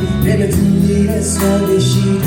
Negatively, that's how they she